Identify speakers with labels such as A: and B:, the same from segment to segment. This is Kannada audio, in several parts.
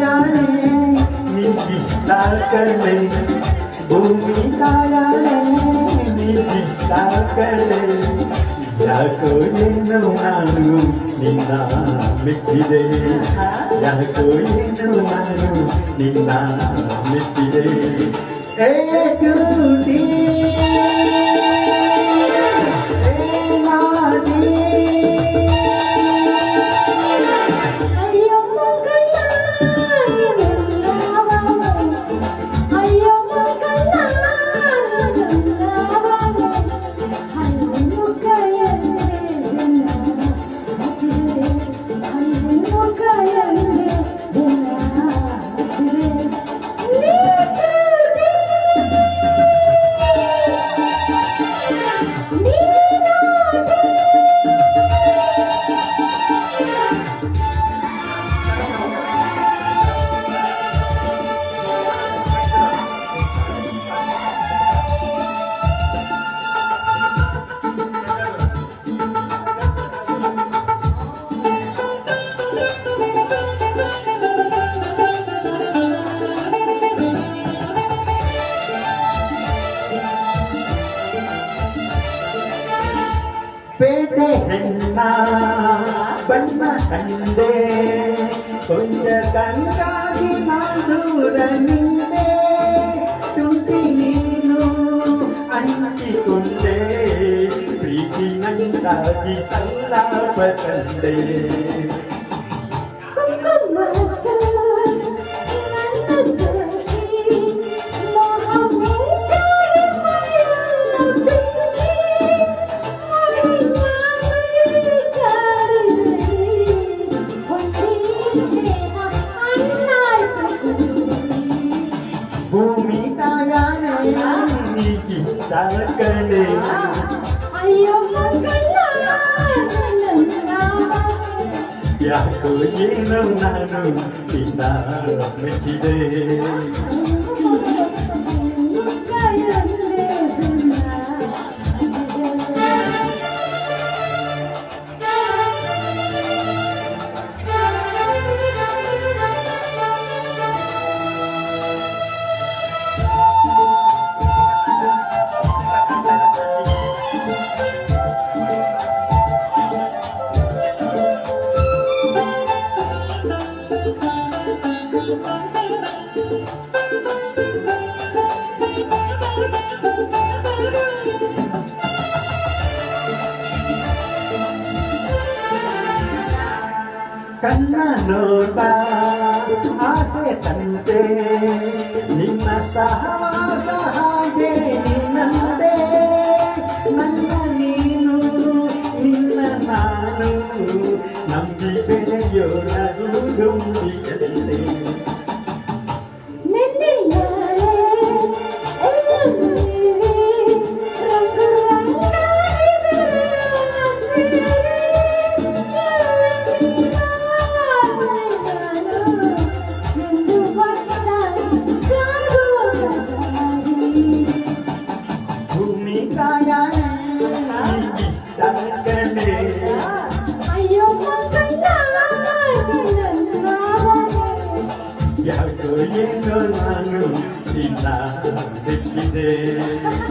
A: ಭೂಮಿ ತಾಯಾಣೆ ನೀಗಿಷ್ಟ ಕಳೆ ಭೂಮಿ ತಾಯಾಣೆ ನೀಗಿಷ್ಟ ಕಳೆ ಯಾಕೋ ಏನು ನಾನು ನಿನ್ನ ಮೆಚ್ಚಿದೆ ಯಾಕೋ ಏನು ನಾನು ನಿನ್ನ ಮೆಚ್ಚಿದೆ ಏ ಕ್ಯೂಟಿ ಪೇಟೆ ಹೆಣ್ಣ ಬಣ್ಣ ಕಂಡೆ ಕೊಂಚ ಕಂಗಾಗಿ ನಾದೂರ ನಿಂದೆ ತುಂಟಿ ನೀನು ಹಂಚಿಕೊಂಡೆ ಪ್ರೀತಿ ನಂದಾಗಿ ಸಲ್ಲಾಪ ತಂದೆ
B: ಅಯ್ಯೋ ಮಕ್ಕಳ
A: ಯಾಕೋ ಏನೋ ನಾನು ನಿನ್ನ ಮೆಚ್ಚಿದೆ ಕಣ್ಣ ನೋಡ ಆಸೆ ತಂತೆ ನಿನ್ನ ಸಹವಾಸ ಹಾಗೆ ನಿನ್ನಂತೆ ನನ್ನ ನೀನು ನಿನ್ನ ನಾನು. ನಂಬಿ ಬೆಳೆಯೋಣ Yar koyen görmanım, dinler,
C: dinler.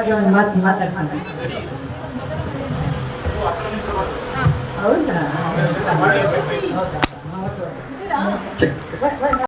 C: ಬಗ್ಗೆ ಒಂದು ಮಾತು ಮಾತಾಡ್ತೀನಿ. ಹೌದಾ?